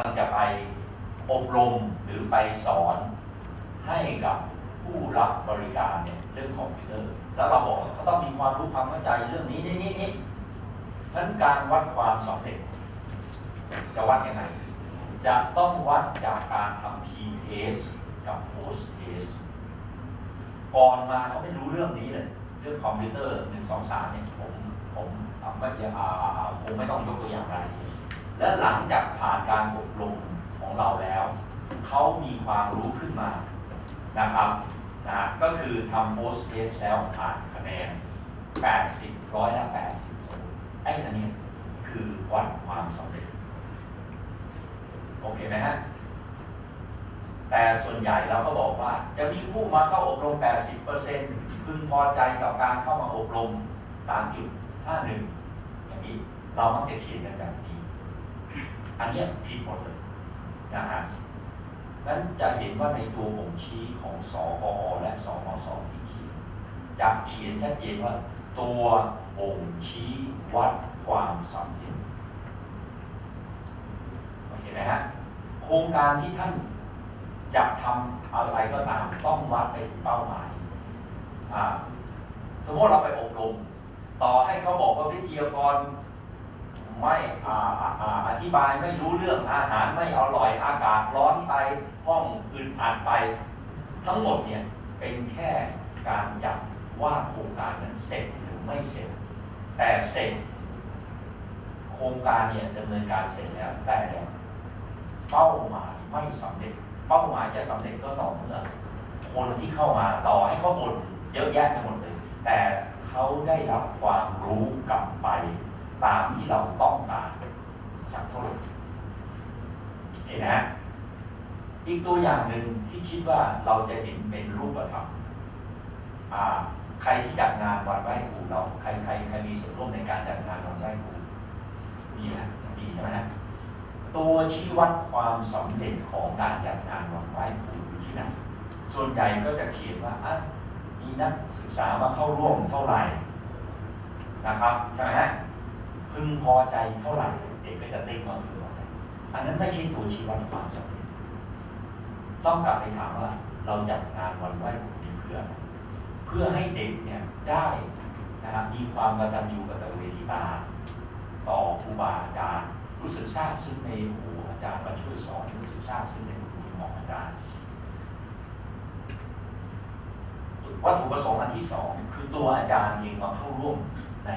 มันจะไปอบรมหรือไปสอนให้กับผู้รับบริการเนี่ยเรื่องคอมพิวเตอร์ แล้วเราบอกเขาต้องมีความรู้ความเข้าใจเรื่องนี้นี่นี่นี่เพราะฉะนั้นการวัดความสำเร็จ จะวัดยังไง จะต้องวัดจากการทำ P-test กับ Post-test ก่อนมาเขาไม่รู้เรื่องนี้เลย เรื่องคอมพิวเตอร์หนึ่งสองสามเนี่ยผมผมไม่อาคงไม่ต้องยกตัวอย่างรายละเอียด และหลังจากผ่านการอบรมของเราแล้ว เขามีความรู้ขึ้นมานะครับนะก็คือทำ post test แล้วผ่านคะแนน 80ร้อยละ80สมมติไอ้อันนี้คือวัดความสำเร็จ โอเคไหมฮะ แต่ส่วนใหญ่เราก็บอกว่า จะมีผู้มาเข้าอบรม 80%พึงพอใจกับการเข้ามาอบรม 3.51 อย่างนี้ เรามักจะเขียนกันแบบนี้ อันนี้ผิดหมดเลยนะฮะนั้นจะเห็นว่าในตัวบ่งชี้ของสกอและสมสที่เขียนจะเขียนชัดเจนว่า ตัวบ่งชี้วัดความสำเร็จโอเคไหมฮะโครงการที่ท่านจะทำอะไรก็ตามต้องวัดไปถึงเป้าหมายสมมติเราไปอบรม ต่อให้เขาบอกว่าวิทยากร ไม่อธิบายไม่รู้เรื่องอาหารไม่อร่อยอากาศร้อนไปห้องอึดอัดไป ทั้งหมดเนี่ยเป็นแค่การจับว่าโครงการนั้นเสร็จหรือไม่เสร็จ แต่เสร็จ โครงการเนี่ยดำเนินการเสร็จแล้วแต่เป้าหมายไม่สำเร็จ เป้าหมายจะสำเร็จก็ต่อเมื่อ คนที่เข้ามาต่อให้เขาบ่นเยอะแยะไปหมดเลย แต่เขาได้รับความรู้กลับไป ตามที่เราต้องการสักเท่าไหร่เห็นไหมฮะอีกตัวอย่างหนึ่งที่คิดว่าเราจะเห็นเป็นรูปธรรมใครที่จัดงานวันไหว้ครูเราใครใครใครมีส่วนร่วมในการจัดงานวันไหว้ครูมีนะมีใช่ไหมฮะตัวชี้วัดความสำเร็จของการจัดงานวันไหว้ครูอยู่ที่ไหนส่วนใหญ่ก็จะเขียนว่าอะมีนักศึกษามาเข้าร่วมเท่าไหร่นะครับใช่ไหมฮะ พึงพอใจเท่าไหร่เด็กก็จะติ๊กว่าพึงพอใจอันนั้นไม่ใช่ตัวชี้วัดความสำเร็จต้องกลับไปถามว่าเราจัดงานวันไหว้ครูนี้เพื่อเพื่อให้เด็กเนี่ยได้นะครับมีความกตัญญูกตเวทีตาต่อครูบาอาจารย์รู้สึกซาบซึ้งในโอ้อาจารย์มาช่วยสอนรู้สึกซาบซึ้งในคุณของอาจารย์วัตถุประสงค์อันที่สองคือตัวอาจารย์เองมาเข้าร่วมใน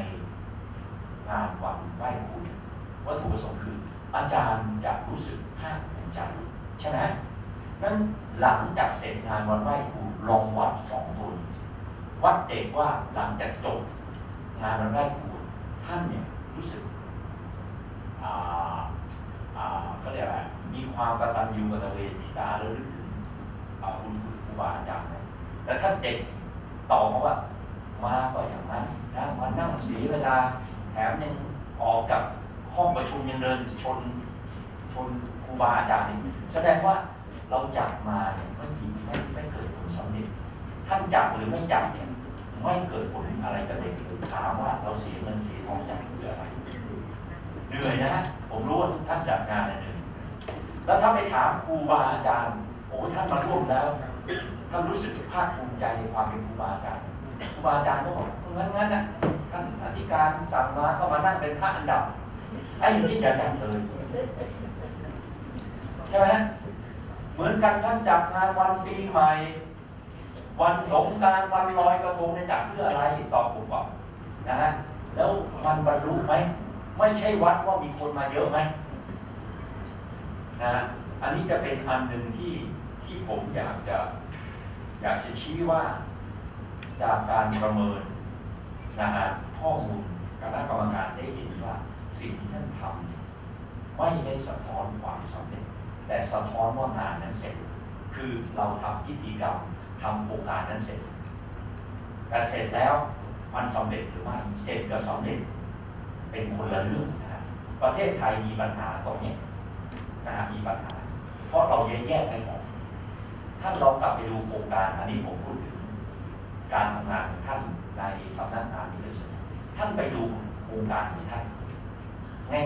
งานวันไหว้ครูเนี่ยวัตถุประสงค์คือ อาจารย์จะรู้สึกภาคภูมิใจใช่ไหมนั้นหลังจากเสร็จงานวันไหว้ครูลองวัดสองตัวนี้วัดเด็กว่าหลังจากจบงานวันไหว้ครูท่านเนี่ยรู้สึกอ่าก็เรียกอะไรมีความกตัญญูกตเวทิตาระลึกถึงบุญคุณครูบาอาจารย์ไหมแล้วถ้าเด็กตอบมาว่ามาก็อย่างนั้นนะมานั่งเสียเวลา มยังออกจากห้องประชุมยังเดินชนชนครูบาอาจารย์นี่แสดงว่าเราจับมาเนี่ยไม่มีไม่ไม่เกิดผลสำเร็จท่านจับหรือไม่จับเนี่ยไม่เกิดผลอะไรกับเด็กถามว่าเราเสียเงินเสียทองจากเพื่ออะไรเหนื่อยนะฮะผมรู้ว่าทุกท่านจัดงานเหนื่อยแล้วถ้าไปถามครูบาอาจารย์โอ้ท่านมาร่วมแล้วท่านรู้สึกภาคภูมิใจในความเป็นครูบาอาจารย์ครูบาอาจารย์ก็บอกงั้นงั้นน่ะานอธิการสั่งมาก็มานั่งเป็นพระอันดับ ไอ้นี่อย่าจัดเลยใช่ไหมเหมือนกันท่านจัดงานวันปีใหม่ วันสงการวันลอยกระทงเนี่ยจัดเพื่ออะไรตอบผมก่อนนะฮะแล้วมันบรรลุไหมไม่ใช่วัดว่ามีคนมาเยอะไหมนะฮะอันนี้จะเป็นอันหนึ่งที่ที่ผมอยากจะอยากจะชี้ว่าจากการประเมินนะฮะ ข้อมูลคณะกรรมการได้เห็นว่าสิ่งที่ท่านทำเนี่ยไม่ได้สะท้อนความสำเร็จ แต่สะท้อนว่างานนั้นเสร็จ คือเราทำพิธีกรรมทำโครงการนั้นเสร็จ แต่เสร็จแล้วมันสำเร็จหรือไม่เสร็จกับสำเร็จเป็นคนละเรื่องนะฮะประเทศไทยมีปัญหาตรงนี้นะฮะมีปัญหา เพราะเราแยกแยกไม่ออกท่านลองกลับไปดูโครงการอันนี้ผมพูดถึง การทำงานของท่านในสำนักงานนี้ด้วย ท่านไปดูโครงการของท่าน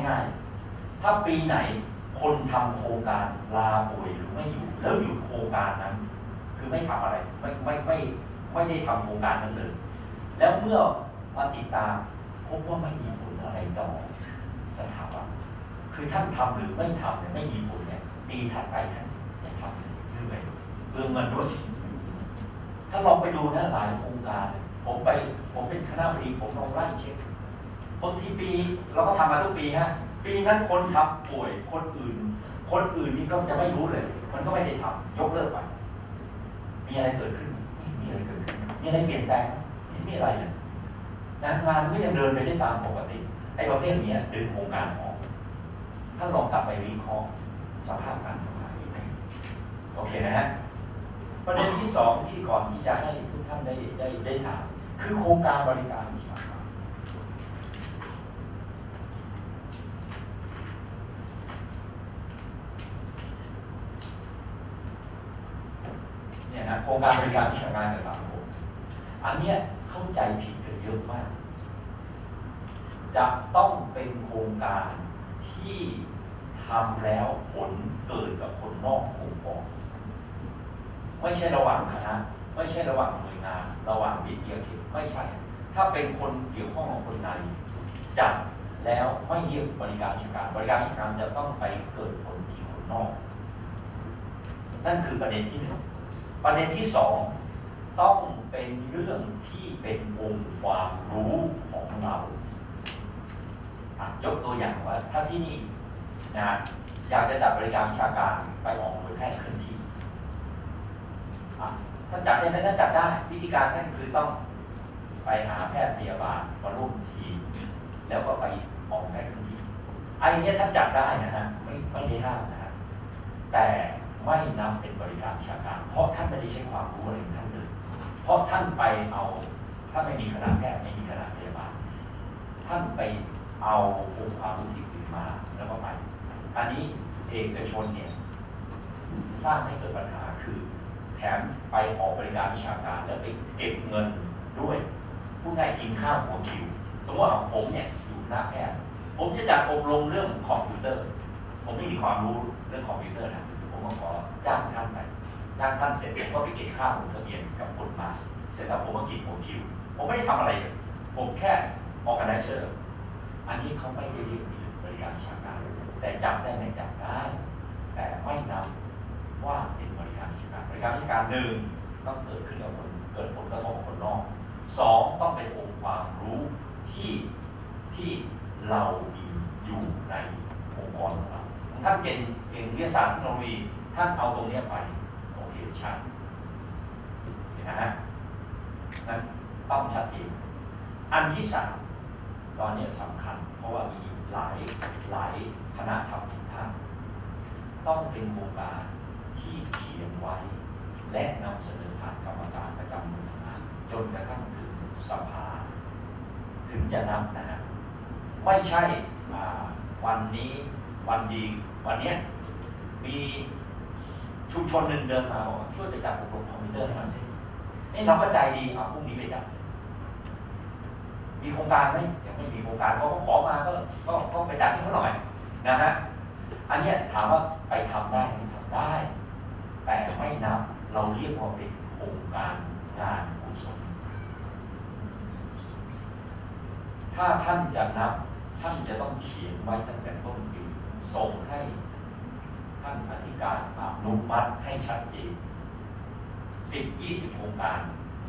ง่ายๆ ถ้าปีไหนคนทำโครงการลาป่วยหรือไม่อยู่ แล้วหยุดโครงการนั้น คือไม่ทำอะไรไม่ไม่ไม่ไม่ได้ทำโครงการนั้นเลยแล้วเมื่อมาติดตามพบว่าไม่มีผลอะไรต่อสถาบันคือท่านทำหรือไม่ทำเนี่ยไม่มีผลเนี่ยปีถัดไปท่านจะทำเลยเหนื่อยเปลืองเงินด้วยถ้าลองไปดูนะหลายโครงการเนี่ย ผมไปผมเป็นคณะบดีผมลองไล่เช็คบางทีปีเราก็ทำมาทุกปีฮะปีนั้นคนทำป่วยคนอื่น คนอื่นนี่ก็จะไม่รู้เลย มันก็ไม่ได้ทำยกเลิกไปมีอะไรเกิดขึ้นมีอะไรเกิดขึ้นมีอะไรเปลี่ยนแปลงไหมไม่มีอะไรนะงานก็ยังเดินไปได้ตามปกติไอ้ประเภทนี้ยดึงโครงการออกถ้าลองกลับไปวิเคราะห์สภาพการทำงานอีกหนึ่งโอเคนะฮะประเด็นที่สองที่ก่อนที่จะให้ทุกท่านได้ได้ได้ถาม คือโครงการบริการวิชาการเนี่ยนะโครงการบริการวิชาการกับสังคมอันเนี้ยเข้าใจผิดกันเยอะมาก จะต้องเป็นโครงการที่ทำแล้วผลเกิดกับคนนอกองค์กรไม่ใช่ระหว่างคณะไม่ใช่ระหว่างหน่วย งานระหว่างวิทยาเขตไม่ใช่ ถ้าเป็นคนเกี่ยวข้องกับคนในจัดแล้วไม่เรียกบริการราชการ บริการราชการจะต้องไปเกิดผลที่คนนอก นั่นคือประเด็นที่หนึ่งประเด็นที่สองต้องเป็นเรื่องที่เป็นองค์ความรู้ของเรายกตัวอย่างว่าถ้าที่นี่นะอยากจะจัดบริการวิชาการไปออกหน่วยแพทย์เคลื่อนที่ ถ้าจัดได้ไหมถ้าจัดได้ วิธีการนั่นคือต้องไปหาแพทย์พยาบาลมาร่วมที แล้วก็ไปออกแพทย์พื้นที่ไอ้นี้ถ้าจัดได้นะฮะไม่ไม่ได้ห้ามนะฮะแต่ไม่นับเป็นบริการวิชาการ เพราะท่านไม่ได้ใช้ความรู้อะไรของท่านเลย เพราะท่านไปเอาถ้าไม่มีคณะแพทย์ไม่มีคณะพยาบาลท่านไปเอาองค์ความรู้ที่อื่นมาแล้วก็ไปอันนี้เอกชนเนี่ยสร้างให้เกิดปัญหาคือ แถมไปออกบริการวิชาการแล้วไปเก็บเงินด้วย ผู้ง่ายกินข้าวหัวคิว สมมติว่าผมเนี่ยอยู่คณะแพทย์ ผมจะจัดอบรมเรื่องคอมพิวเตอร์ ผมไม่มีความรู้เรื่องคอมพิวเตอร์นะผมก็ขอจ้างท่านไปจ้างท่านเสร็จผมก็ไปเก็บค่าลงทะเบียนกับกฎหมายเสร็จแล้วผมก็กินหัวคิว ผมไม่ได้ทำอะไรเลยผมแค่ organizer อันนี้เขาไม่ได้เรียกบริการวิชาการ แต่จับได้ไหมจับได้ แต่ไม่นับ ว่าเป็นบริการวิชการบริการวิชการหนึ่งต้องเกิดขึ้นกับคนเกิดผลกระทบกับคนนอกสองต้องเป็นองค์ความรู้ที่ที่เรามีอยู่ในองค์กรของเราท่านเก่งเก่งวิทยาศาสตร์เทคโนโลยีท่านเอาตรงเนี้ยไปโอเคใช่เห็นนะฮะนั้นต้องชัดเจนอันที่สามตอนนี้สำคัญ เพราะว่ามีหลายหลายคณะทำผิดพลาดต้องเป็นโครงการ ที่เขียนไว้ และนำเสนอผ่านกรรมการประจำหน่วยงานจนกระทั่งถึงสภา ถึงจะนับนะฮะไม่ใช่วันนี้วันดีวันเนี้ยมีชุมชนหนึ่งเดินมาบอกช่วยไปจัดอบรมคอมพิวเตอร์ให้หน่อยสินี่เราก็ใจดีเอาพรุ่งนี้ไปจัดมีโครงการไหมยังไม่มีโครงการเพราะเขาขอมาก็ก็ก็ไปจัดให้เขาหน่อยนะฮะอันนี้ถามว่าไปทำได้ไหมทำได้ แต่ไม่นับเราเรียกว่าเป็นโครงการงานกุศลถ้าท่านจะนับท่านจะต้องเขียนไว้ตั้งแต่ต้นปีส่งให้ท่านอธิการอนุมัติให้ชัดเจนสิบยี่สิบโครงการ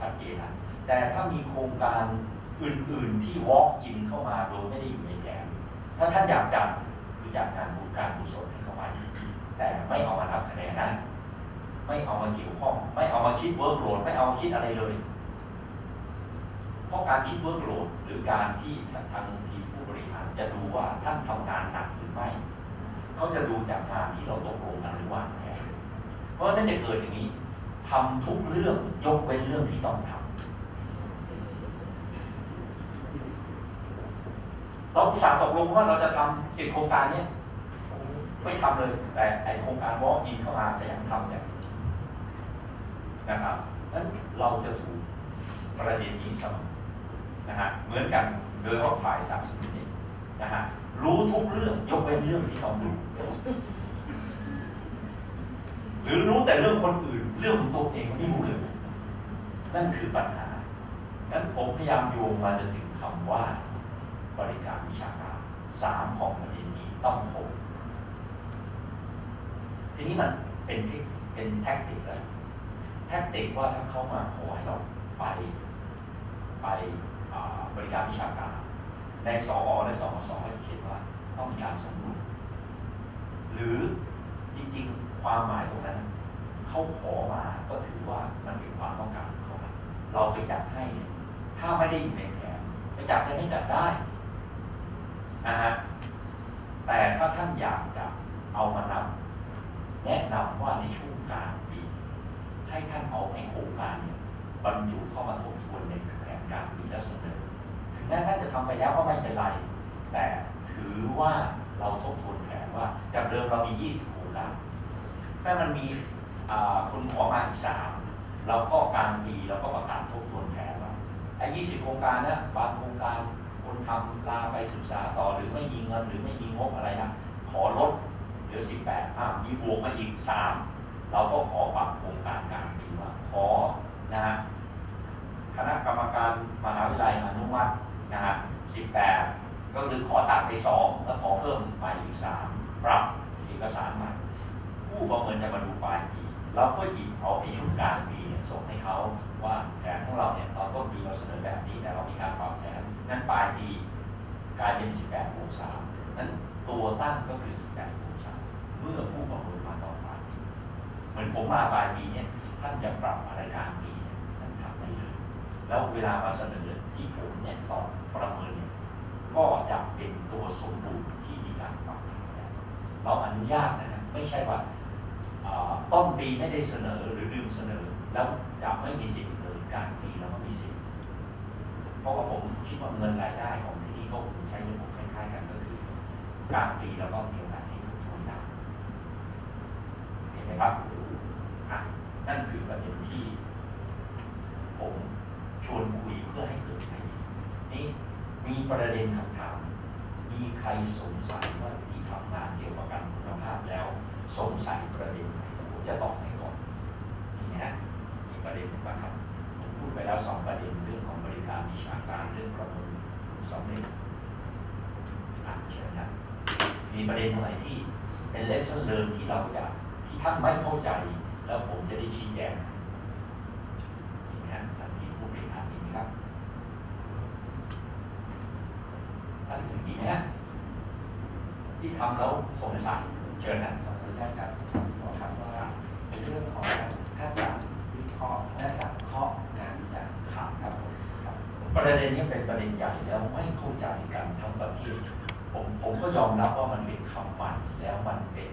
ชัดเจนนะแต่ถ้ามีโครงการอื่น ๆที่ walk in เข้ามาโดยไม่ได้อยู่ในแผนถ้าท่านอยากจัดคือจัดงานบุญการกุศลให้เข้าไปแต่ไม่เอามานับคะแนนนะ ไม่เอามาเกี่ยวข้อง ไม่เอามาคิดเวิร์กโหลดไม่เอามาคิดอะไรเลย เพราะการคิดเวิร์กโหลดหรือการที่ทางทีมผู้บริหารจะดูว่าท่านทำงานหนักหรือไม่เขาจะดูจากงานที่เราตกลงกันหรือว่าแผนเพราะนั่นจะเกิดอย่างนี้ทำทุกเรื่องยกเว้นเรื่องที่ต้องทำเราอุตส่าห์ตกลงว่าเราจะทำสิบโครงการเนี้ยไม่ทำเลย แต่ไอโครงการวอล์กอินเข้ามาจะยังทำเนี่ย นะครับนั้นเราจะถูกประเด็นนี้เสมอนะฮะเหมือนกันโดยเฉพาะฝ่ายสนับสนุนเองนะฮะรู้ทุกเรื่องยกเว้นเรื่องที่ต้องรู้หรือรู้แต่เรื่องคนอื่น เรื่องของตัวเองไม่รู้เลยนั่นคือปัญหานั้นผมพยายามโยงมาจนถึงคำว่า บริการวิชาการสามของประเด็นนี้ต้องคงทีนี้มันเป็นเทคเป็นแท็กติกแล้ว ท็กติกว่าถ้าเข้ามาขอให้เราไปไปบริการวิชาการ ในสอและสมสก็จะเขียนว่าต้องมีการสำรวจหรือจริงๆความหมายตรงนั้น เขาขอมาก็ถือว่ามันเป็นความต้องการของเขาเราไปจัดให้ ถ้าไม่ได้อยู่ในแผนไปจัดได้ไม่จัดได้นะฮะแต่ถ้าท่านอยากจะเอามานำแนะนำว่าในช่วงกลางปี ให้ท่านเอาไอ้โครงการเนี่ยบรรจุเข้ามาทบทวนในแผนการปีและเสนอถึงแม้ท่านจะทำไปแล้วก็ไม่เป็นไร แต่ถือว่าเราทบทวนแผนว่าจากเดิมเรามี 20 โครงการแต่มันมีคนขอมาอีกสามเราก็กางปีเราก็ประกาศทบทวนแผนว่าไอ้20โครงการนะบางโครงการคนทำลาไปศึกษาต่อหรือไม่มีเงินหรือไม่มีงบอะไรนะขอลดเหลือ18อ่ามีบวกมาอีก3 เราก็ขอปรับโครงการกลางปีว่าขอนะฮะคณะกรรมการมหาวิทยาลัยอนุมัตินะฮะ18 ก็คือขอตัดไป 2 แล้วขอเพิ่มใหม่อีก 3 ปรับเอกสารใหม่ ผู้ประเมินจะมาดูปลายปี เราก็หยิบเอาในชุดกลางปีเนี่ยส่งให้เขาว่าแผนของเราเนี่ยตอนต้นปีเราเสนอแบบนี้แต่เรามีการปรับแผนนั้นปลายปีกลายเป็น 18บวก3นั้นตัวตั้งก็คือ 18บวก3เมื่อผู้ประเมินมาตอนปลายปี เหมือนผมมาปลายปีเนี่ยท่านจะปรับอะไรกลางปีเนี่ยท่านทำได้เลย แล้วเวลามาเสนอที่ผมเนี่ยตอนประเมินเนี่ยก็จะเป็นตัวสมบูรณ์ที่มีการปรับเราอนุญาตนะไม่ใช่ว่าต้นปีไม่ได้เสนอหรือลืมเสนอ แล้วจะไม่มีสิทธิ์เลยกางปีเราก็มีสิทธิ์เพราะว่าผมคิดว่าเงินรายได้ของที่นี่ก็คงใช้ระบบคล้ายๆกันก็คือกลางปีเราก็มีโอกาสให้ทบทวนได้เห็นไหมครับอะนั่นคือประเด็น ที่ผมชวนคุยเพื่อให้เกิดไอเดียนี่มีประเด็นคำถาม มีใครสงสัยว่าที่ทำงานเกี่ยวกับการคุณภาพแล้ว สงสัยประเด็นไหนผมจะตอบให้ก่อนนี่นะมีประเด็นบ้างครับผมพูดไปแล้วสองประเด็นเรื่องของบริการวิชาการเรื่องประเมินสองเรื่องอะเชิญนะมีประเด็นอะไรที่เป็น lesson learn ที่เราอยากที่ท่านไม่เข้าใจ แล้วผมจะได้ชี้แจง นี่นะท่านที่ผู้บริหารนี่ครับท่านอื่นมีไหมฮะ ที่ทำแล้วสงสัยเชิญนะขออนุญาตครับขอถามว่าในเรื่องของการคัดสรรวิเคราะห์และสังเคราะห์งานวิจัยครับครับผมครับประเด็นนี้เป็นประเด็นใหญ่แล้วไม่เข้าใจกันทั้งประเทศผมผมก็ยอมรับว่ามันเป็นคำใหม่แล้วมันเป็น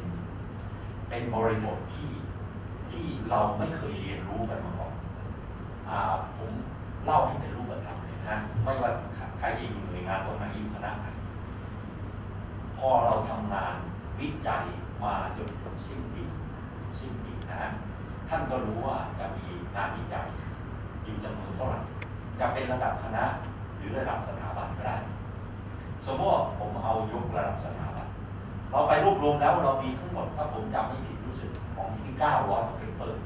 เป็นบริบทที่ที่เราไม่เคยเรียนรู้กันมาก่อนอ่าผมเล่าให้เป็นรูปธรรมเลยนะไม่ว่าใครจะอยู่หน่วยงานตรงไหนอยู่คณะไหนพอเราทำงานวิจัยมาจนถึงสิ้นปีสิ้นปีนะฮะท่านก็รู้ว่าจะมีงานวิจัยอยู่จำนวนเท่าไหร่ จะเป็นระดับคณะหรือระดับสถาบันก็ได้ สมมติว่าผมเอายกระดับสถาบัน เราไปรวบรว มีทั้งหมดถ้าผมจำไม่ผิดรู้สึกของที่นี่900กว่าเพเปอร์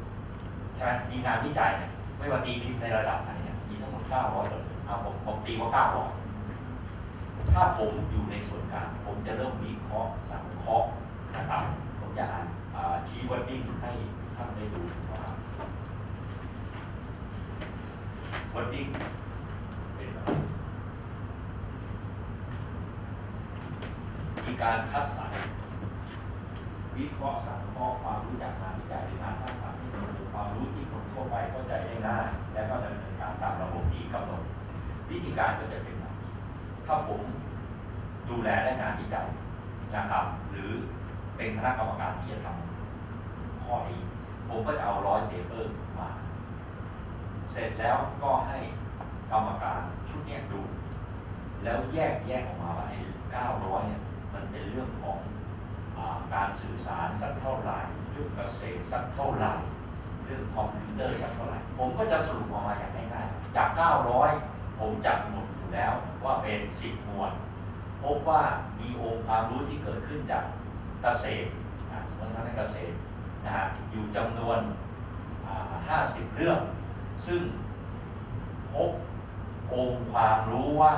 ใช่ไหมมีงานวิจัยเนี่ยไม่ว่าตีพิมพ์ในระดับไหนเนี่ยมีทั้งหมด 900กว่าเลยเอาผมผมตีว่า 900 ถ้าผมอยู่ในส่วนกลางผมจะเริ่มวิเคราะห์สังเคราะห์นะครับผมจะอ่านอ่าชี้วอดดิ้งให้ท่านได้ดูว่าวอดดิ้งเป็นมีการคัดสรร วิเคราะห์สังเคราะห์ความรู้จากงานวิจัยหรืองานสร้างสรรค์ที่เป็นความรู้ที่คนทั่วไปเข้าใจได้ง่ายและก็ดำเนินการตามระบบที่กำหนดวิธีการก็จะเป็นแบบนี้ถ้าผมดูแลได้งานวิจัยนะครับ หรือเป็นคณะกรรมการที่จะทำข้อนี้ ผมก็จะเอาร้อยเปเปอร์มา เสร็จแล้วก็ให้กรรมการชุดนี้ดู แล้วแยกแยกออกมาว่าไอ้900เนี่ยมันเป็นเรื่องของ การสื่อสารสักเท่าไหร่เรื่องเกษตรสักเท่าไหร่เรื่องคอมพิวเตอร์สักเท่าไหร่ผมก็จะสรุปออกมาอย่างง่ายๆจาก 900 ผมจัดหมดอยู่แล้วว่าเป็น 10 หมวด พบว่ามีองค์ความรู้ที่เกิดขึ้นจากเกษตรอ่าสมมติท่านเกษตรนะฮะอยู่จำนวนอ่า50 เรื่อง ซึ่งพบองค์ความรู้ว่า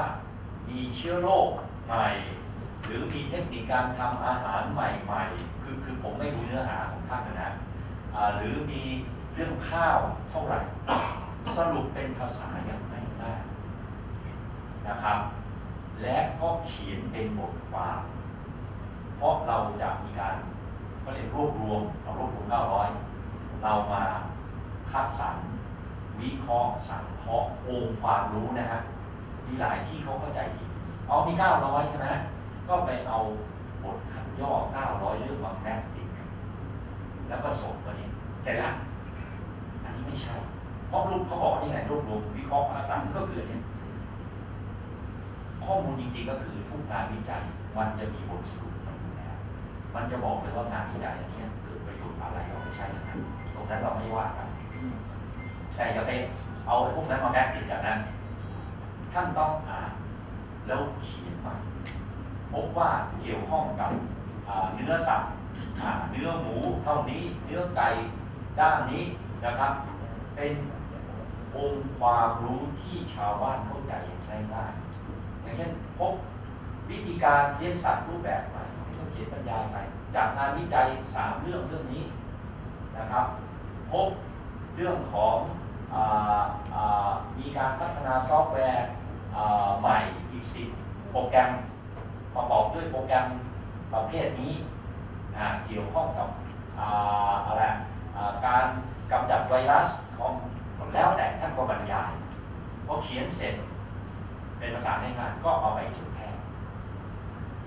มีเชื้อโรคใหม่ หรือมีเทคนิคการทำอาหารใหม่ๆ คือคือผมไม่รู้เนื้อหาของท่านนะนะหรือมีเรื่องข้าวเท่าไหร่ สรุปเป็นภาษาอย่างง่ายๆนะครับ และก็เขียนเป็นบทความ เพราะเราจะมีการก็เรียกรวบรวมเรารวบรวม 900 เรามาคัดสรรวิเคราะห์สังเคราะห์องค์ความรู้นะฮะมีหลายที่เขาเข้าใจผิดเอามี 900 ใช่ไหม ก็ไปเอาบทคัดย่อ 900 เรื่องมาแนบติดกันแล้วก็ส่งมานี่เสร็จละอันนี้ไม่ใช่ เพราะรูปเขาบอกนี่ไงรวบรวมวิเคราะห์อาสารก็คือเนี่ยข้อมูลจริงๆก็คือทุกงานวิจัยมันจะมีบทสรุปมันอยู่แล้วมันจะบอกเลยว่างานวิจัยอันนี้เกิดประโยชน์อะไรเราไม่ใช่อย่างนั้นตรงนั้นเราไม่ว่ากันแต่อย่าไปเอาพวกนั้นมาแบกติดจากนั้นท่านต้องอ่านแล้วเขียนใหม่ พบว่าเกี่ยวข้องกับเนื้อสัตว์เนื้อหมูเท่านี้เนื้อไก่จ้างนี้นะครับ เป็นองค์ความรู้ที่ชาวบ้านเข้าใจง่ายอย่างเช่นพบวิธีการเลี้ยงสัตว์รูปแบบใหม่ต้องเขียนบรรยายไปจากงานวิจัยสามเรื่องเรื่องนี้นะครับ พบเรื่องของออมีการพัฒนาซอฟต์แวร์ใหม่อีกสิบโปรแกรม ประกอบด้วยโปรแกรมประเภทนี้เกี่ยวข้องกับอะไรการกำจัดไวรัสของแล้วแต่ท่านก็บรรยายพอเขียนเสร็จเป็นภาษาง่ายก็เอาไปเผยแพร่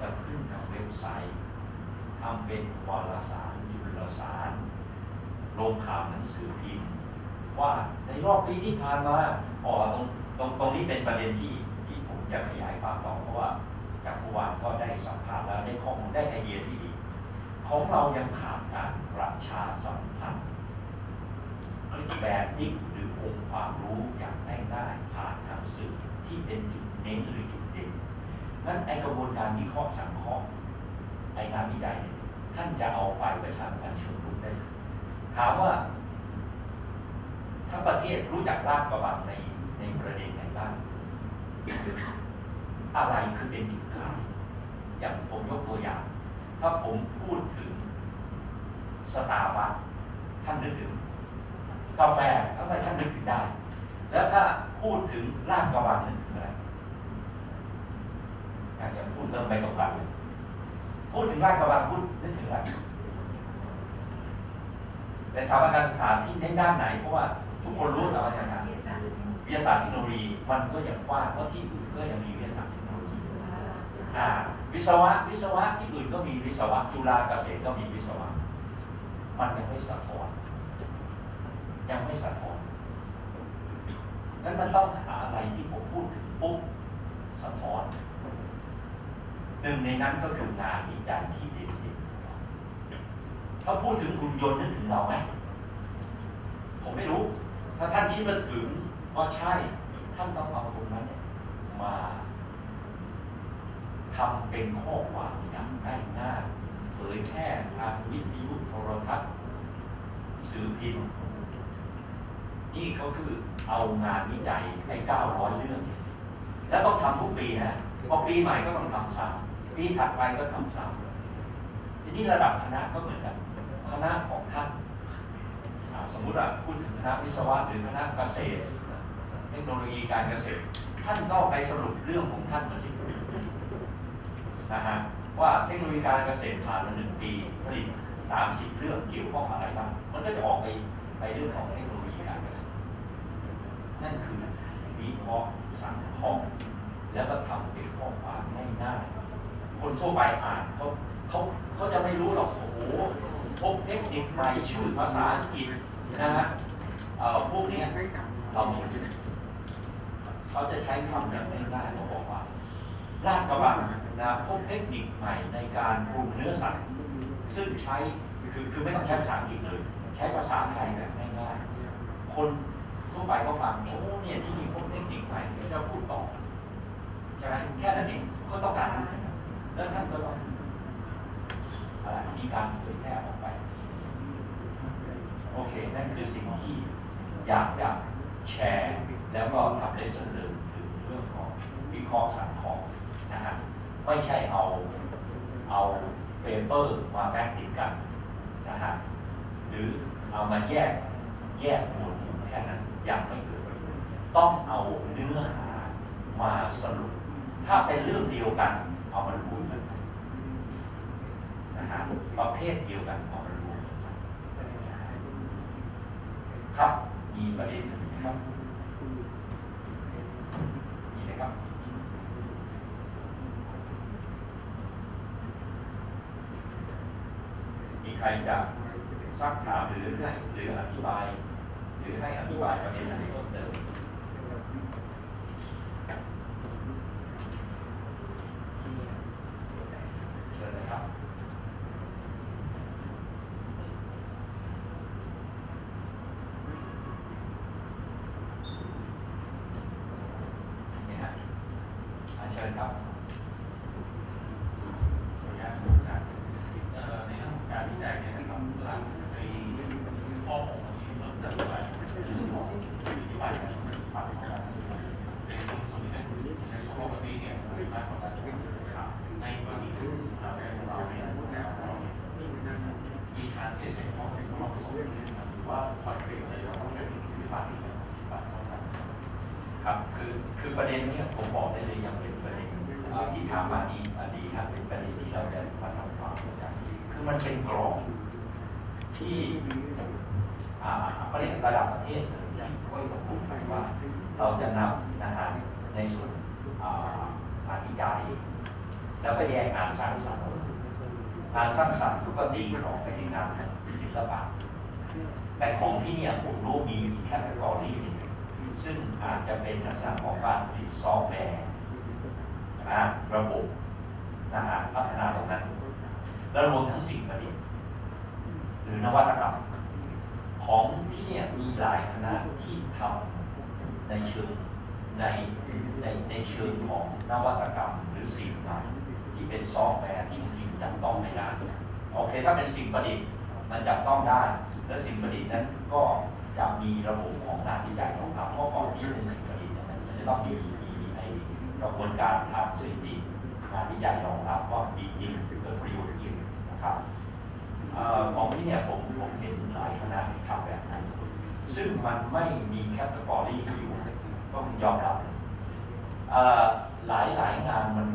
จะขึ้นทางเว็บไซต์ทำเป็นวารสารจุลสารลงข่าวหนังสือพิมพ์ว่าในรอบปีที่ผ่านมาอ๋อตรงตรงตรงนี้เป็นประเด็นที่ที่ผมจะขยายความต่อเพราะว่า ได้ไอเดียที่ดี ของเรายังขาดการประชาสัมพันธ์แบบนี้หรือองค์ความรู้อย่างง่ายๆผ่านทางสื่อที่เป็นจุดเน้นหรือจุดเด่นนั้นไอกระบวนการวิเคราะห์สังเคราะห์ไองานวิจัยท่านจะเอาไปประชาสัมพันธ์เชิงรุกได้ ถามว่าทั้งประเทศรู้จักลาดกระบังในในประเด็นไหนบ้างอะไรคือเป็นจุดขาย อย่างผมยกตัวอย่าง ถ้าผมพูดถึงสตาร์บัคท่านนึกถึง กาแฟทำไมท่านนึกถึงได้ แล้วถ้าพูดถึงลาดกระบังนึกถึงอะไรอยากจะพูดเริ่มไม่ตรงกันเลยพูดถึงลาดกระบังพูดนึกถึงอะไรแต่ถามว่าการศึกษาที่เน้นด้านไหน เพราะว่าทุกคนรู้แต่ว่าอย่างนั้นวิทยาศาสตร์เทคโนโลยีมันก็ยังกว้างเพราะที่อื่นก็ยังมีวิทยาศาสตร์เทคโนโลยี วิศวะวิศวะที่อื่นก็มีวิศวะจุฬาเกษตรก็มีวิศวะ มันยังไม่สะท้อนยังไม่สะท้อนนั้นมันต้องหาอะไรที่ผมพูดถึงปุ๊บสะท้อนหนึ่งในนั้นก็คืองานวิจัยที่เด่นๆถ้าพูดถึงหุ่นยนต์นึกถึงเราไหมผมไม่รู้ ถ้าท่านคิดว่าถึงก็ใช่ ท่านต้องเอาตรงนั้นเนี่ยมา ทำเป็นข้อความอย่างง่ายๆเผยแพร่ทางวิทยุโทรทัศน์สื่อพิมพ์ นี่เขาคือเอางานวิจัยไอ้900 เรื่อง แล้วต้องทำทุกปีนะพอปีใหม่ก็ต้องทำซ้ำปีถัดไปก็ทำซ้ำทีนี้ระดับคณะก็เหมือนกันคณะของท่านสมมุติว่าพูดถึงคณะวิศวะหรือคณะเกษตร เทคโนโลยีการเกษตร ท่านก็ไปสรุปเรื่องของท่านมาสิ นะฮะว่าเทคโนโลยีการเกษตรผ่านมาหนึ่งปีผลิต 30 เรื่องเกี่ยวข้องอะไรบ้างมันก็จะออกไปไปเรื่องของเทคโนโลยีการเกษตร นั่นคือวิเคราะห์สังเคราะห์แล้วก็ทำเป็นข้อความง่ายๆคนทั่วไปอ่านเขาเขาเขาจะไม่รู้หรอกโอ้โหพบเทคนิคใหม่ชื่อภาษาอังกฤษนะฮะพวกนี้เราม่รู้เขาจะใช้คำอย่างง่ายๆเขาบอกว่าลาดกระบัง นะพบเทคนิคใหม่ในการปรุงเนื้อสัตว์ซึ่งใช้คือคือไม่ต้องใช้ภาษาอังกฤษเลย ใช้ภาษาไทยแบบง่ายๆคนทั่วไปก็ฟังโอ้เนี่ยที่มีพวกเทคนิคใหม่เดี๋ยวจะพูดต่อใช่ไหมแค่นั้นเองเขาต้องการแค่นั้นแล้วท่านก็ต้องอะไรมีการเผยแพร่ออกไป โอเค นั่นคือสิ่งที่อยากจะแชร์ แล้วก็ทำได้เสนอถึงเรื่องของวิเคราะห์สังเคราะห์นะฮะ ไม่ใช่เอาเอาเปเปอร์มาแบกติดกันนะฮะหรือเอามาแยกแยกหมวดหมู่แค่นั้นยังไม่เกิดประโยชน์ต้องเอาเนื้อหามาสรุป ถ้าเป็นเรื่องเดียวกันเอามารวมกันนะฮะประเภทเดียวกันเอามารวมกันครับมีประเด็นหนึ่งครับ มีไหมครับ มี ใครจะซักถามหรือให้หรืออธิบาย หรือให้อธิบายประเด็นอะไรเพิ่มเติมเชิญเลยครับ นี่ฮะอ่าเชิญครับ ขออนุญาตผมครับเอ่อในเรื่องของการวิจัยเนี่ยนะครับในข้อของที่เพิ่มเติมไปเรื่องของสิทธิบัตรและสิทธิบัตรของเราในส่วนส่วนนี้เนี่ยในช่วงปกติเนี่ยมีมากกว่าการครับในกรณีซึ่งเราในของเราเนี่ยแต่เราเนี่ยมีการเทสในข้อ ที่เหมาะสมนะครับหรือว่าพอเปลี่ยนเลยว่าต้องเป็นสิทธิบัตรหรือสิทธิบัตรเท่านั้นครับ คือคือประเด็นเนี้ผมบอกได้เลยยังเป็นประเด็นที่ถามมาดีดีครับเป็นประเด็นที่เราจะมาทำความเข้าใจคือมันเป็นกรอบที่อ่าเขาเรียกระดับประเทศที่ค่อยตกลงกันว่า เราจะนำนะฮะในส่วนอ่างานวิจัยแล้วก็แยกงานสร้างสรรค์งานสร้างสรรค์ก็ตีกรอบไปในงานทางศิลปะ แต่ของที่เนี่ยผมรู้มีอีกแคตตากรีหนึ่งซึ่งอาจจะเป็นลักษณะของการผลิตซอฟต์แวร์นะระบบนะฮะพัฒนาตรงนั้น แล้วรวมทั้งสิ่งประดิษฐ์หรือนวัตกรรม ของที่เนี่ยมีหลายคณะที่ทำในเชิงในในในเชิงของนวัตกรรมหรือสิ่งใหม่ที่เป็นซอฟต์แวร์ที่บางทีมันจับต้องไม่ได้โอเค ถ้าเป็นสิ่งประดิษฐ์มันจับต้องได้ และสิ่งประดิษฐ์นั้นก็จะมีระบบของงานวิจัยของเราเพราะก่อนที่จะเป็นสิ่งประดิษฐ์นี่ยมันจะต้องมีมีไอกระบวนการทางสถิติงานวิจัยรองรับว่าดีจริงเกิดประโยชน์จริงนะครับออของที่เนี่ยผมผมเห็นหลายคณะทำแบบนั้น ซึ่งมันไม่มีแคตตากรีอยู่ต้องยอมรับหลายหลายงานมัน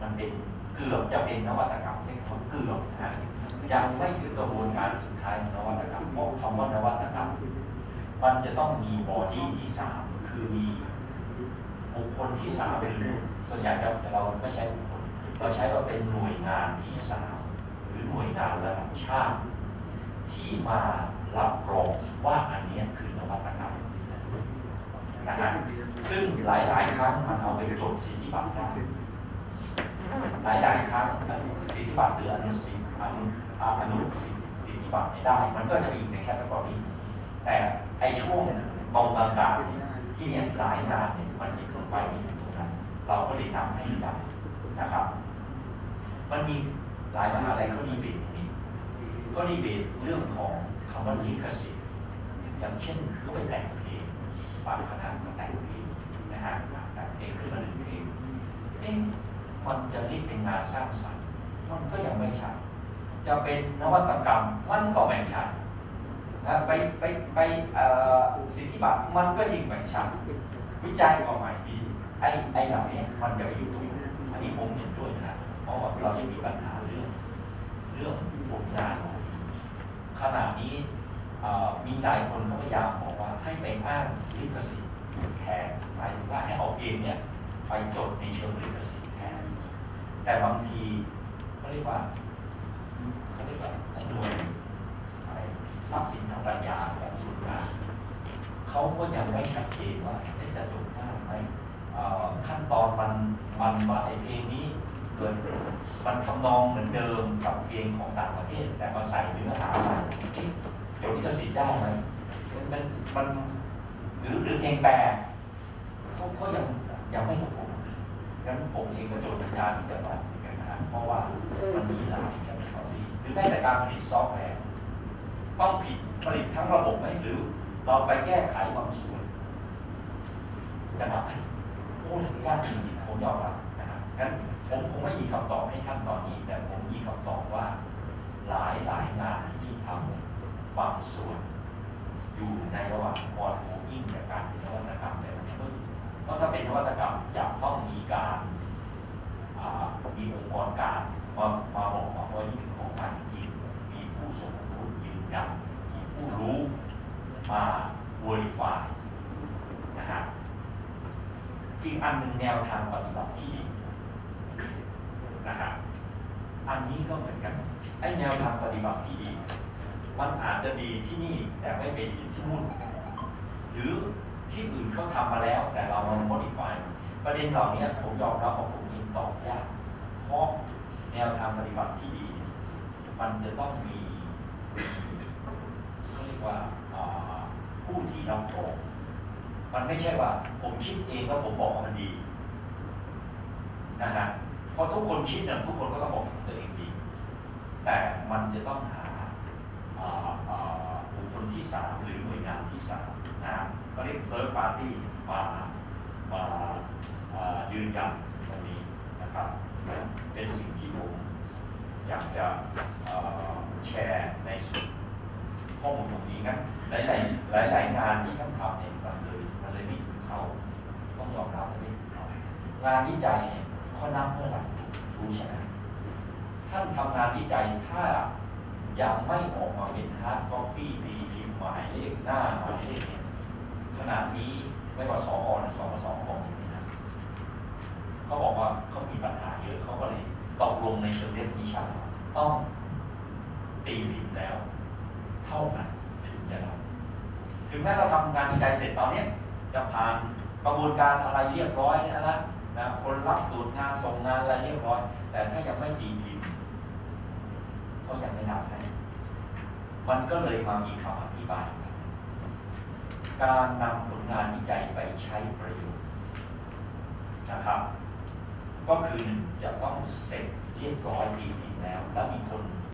มันเป็นเกือบจะเป็นนวัตกรรมใช่ไหมครับเกือบนะ ยังไม่ถึงกระบวนการสุดท้ายของนวัตกรรมเพราะคำว่านวัตกรรม มันจะต้องมีบอดี้ที่สามคือมีบุคคลที่สามหรือส่วนใหญ่จะเราไม่ใช้บุคคลเราใช้ว่าเป็นหน่วยงานที่สามหรือหน่วยงานระดับชาติ ที่มารับรองว่าอันนี้คือนวัตกรรมนะฮะซึ่งหลาย ๆ ครั้งมันเอาไปจดสิทธิบัตรได้ หลายหลายครั้งสิทธิบัตรหรืออนุสิทธิอนุอนุสิทธิสิทธิบัตรไม่ได้ มันก็จะมีอยู่ในแคตตากรีแต่ไอช่วงตรงกางๆเนี่ยที่เนี่ยหลายงานเนี่ยมันมีลงไปม่ถึงตรงนั้นเราก็เลยนำให้ได้นะครับ มันมีหลายมหาลัยเขาดีเบตตรงนี้ก็ดีเบตเรื่องของคำว่าลิขสิทธิ์อย่างเช่นเขาไปแต่งเพลงบางคณะก็แต่งเพลงนะฮะแต่งเพลงขึ้นมาหนึ่งเพลงเอ๊ะ มันจะรียกเป็นงานสร้างสรรค์ มันก็ยังไม่ใช่ จะเป็นนวัตกรรมมันก็ไม่ใช่นะไปไปไปสิทธิบัตรมันก็ยิ่งไม่ใช่วิจัยก็ใหม่ดีไอ้ไอ้เหล่านี้มันจะไปอยู่ตรงนี้อันนี้ผมเห็นด้วยนะเพราะว่าเรายังมีปัญหาเรื่อง เรื่องผลงานขณะนี้มีหลายคนเขาพยายามบอกว่าให้ไปอ้างลิขสิทธิ์แทนหมายถึงว่าให้เอาเพลงเนี่ยไปจดในเชิงลิขสิทธิ์ แต่บางทีเขาเรียกว่าเขาเรียกว่าหน่วยอะไรทรัพย์สินทางปัญญาแบบส่วนกลาเขาก็ยังไม่ชัดเจนว่าจะจดได้ไหมขั้นตอนมันมันว่าไอเพลงนี้เกิดมันทำนองเหมือนเดิมกับเพลงของต่างประเทศ แต่มาใส่เนื้อหาใหม่เอ๊ะจดลิขสิทธิ์ได้ไหมมันมันหรือหรือเพลงแปลเขาก็ยังยังไม่ตกลง งั้นผมเองก็โดนสัญญาที่จะตัดสินกันนะเพราะว่ามันมีหลายขั้นตอนที่หรือแม้แต่การผลิตซอฟต์แวร์ต้องผิดผลิตทั้งระบบไหมหรือ เราไปแก้ไขบางส่วนจะนับโอ้ยากจริงๆผมยอมรับนะครับงั้นผมคงไม่มีคำตอบให้ท่านตอนนี้ แต่ผมมีคำตอบว่า หลายหลายงานที่ทำบางส่วน อยู่ในระหว่างออนโฮยิ่งจากการเป็นนวัตกรรมแต่วัน นี้เพราะถ้าเป็นนวัตกรรมจะต้องมีการมีองค์กรการมามาบอกว่าว่านี่เป็นของใหม่จริงมีผู้สมรู้ยืนยันมีผู้รู้มา verify นะฮะสิ่งอันหนึ่งแนวทางปฏิบัติที่ดีนะฮะอันนี้ก็เหมือนกันไอ้แนวทางปฏิบัติที่ดี มันอาจจะดีที่นี่แต่ไม่ไปดีที่นู่นหรือ ที่อื่นเขาทำมาแล้ว แต่เรามา modify ประเด็นเหล่านี้ผมยอมรับว่าผมยังตอบยากเพราะแนวทางปฏิบัติที่ดี มันจะต้องมีเขาเรียกว่าผู้ที่รับรองมันไม่ใช่ว่าผมคิดเองแล้วผมบอกว่ามันดีนะฮะเพราะทุกคนคิดเนี่ยทุกคนก็ต้องบอกของตัวเองดี แต่มันจะต้องหาบุคคลที่สามหรือหน่วยงานที่สามนะ เรียก third party มามาอ่ายืนยันตรงนี้นะครับ เป็นสิ่งที่ผมอยากจะแชร์ในส่วนข้อมูลตรงนี้นะหลายหลายหลายๆงานที่ท่านทำเนี่ยมันเลยมันเลยไม่ถึงเขาต้องยอมรับเลยไม่ถึงเขางานวิจัยเขานับเมื่อไหร่รู้ใช่ไหมท่านทำงานวิจัยถ้ายังไม่ออกมาเป็นฮาร์ดคอปปี้ตีพิมพ์หมายเลขหน้าหมายเลข ขนาดนี้ไม่ว่าสอหรือสมสบอกอย่างนี้นะเขาบอกว่าเขามีปัญหาเยอะเขาก็เลยตกลงในเชิงเรียนวิชาต้องตีพิมพ์แล้ว เท่านั้นถึงจะรับถึงแม้เราทำงานวิจัยเสร็จตอนเนี้จะผ่านกระบวนการอะไรเรียบร้อยเนี่ยนะนะคนรับตรวจงานส่งงานอะไรเรียบร้อย แต่ถ้ายังไม่ตีพิมพ์เขายังไม่นับให้มันก็เลยมามีคำอธิบาย การนำผลงานวิจัยไปใช้ประโยชน์นะครับ ก็คือจะต้องเสร็จเรียบร้อยตีพิมพ์แล้ว แล้วมีคน